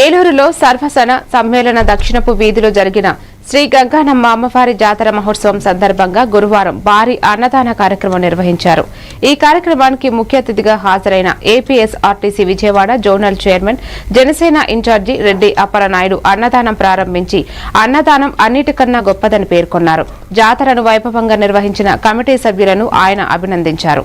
ఏలూరులో సర్వసన సమ్మేళన దక్షిణపు వీధిలో జరిగిన శ్రీ గంగానమ్మ అమ్మవారి జాతర మహోత్సవం సందర్భంగా గురువారం భారీ అన్నదాన కార్యక్రమం నిర్వహించారు. ఈ కార్యక్రమానికి ముఖ్య అతిథిగా హాజరైన APSRTC Vijayawada zonal chairman Janasena incharge Reddy Appalanaidu అన్నదానం ప్రారంభించి అన్నదానం అన్నిటికన్నా గొప్పదని పేర్కొన్నారు. జాతరను వైభవంగా నిర్వహించిన కమిటీ సభ్యులను ఆయన అభినందించారు.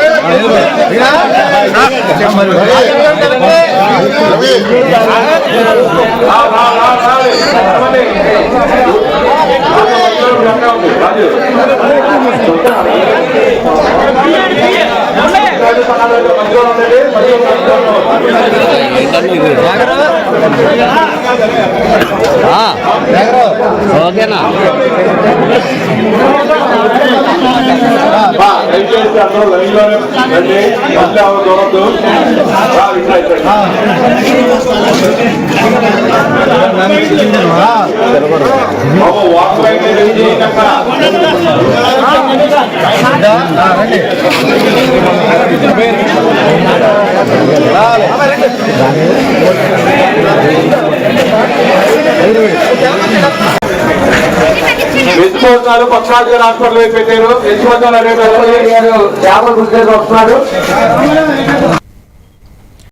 ఓకేనా? దయచేసి అందరూ లైన్లో రండి. మళ్ళీ ఎవరు దూరద్దు వాక్ వస్తున్నారు రెడీ పక్షాధికారి హాస్పిటల్ వైపు పెట్టారు మెచ్చుకోవడాలు రేపు చేపల వస్తున్నారు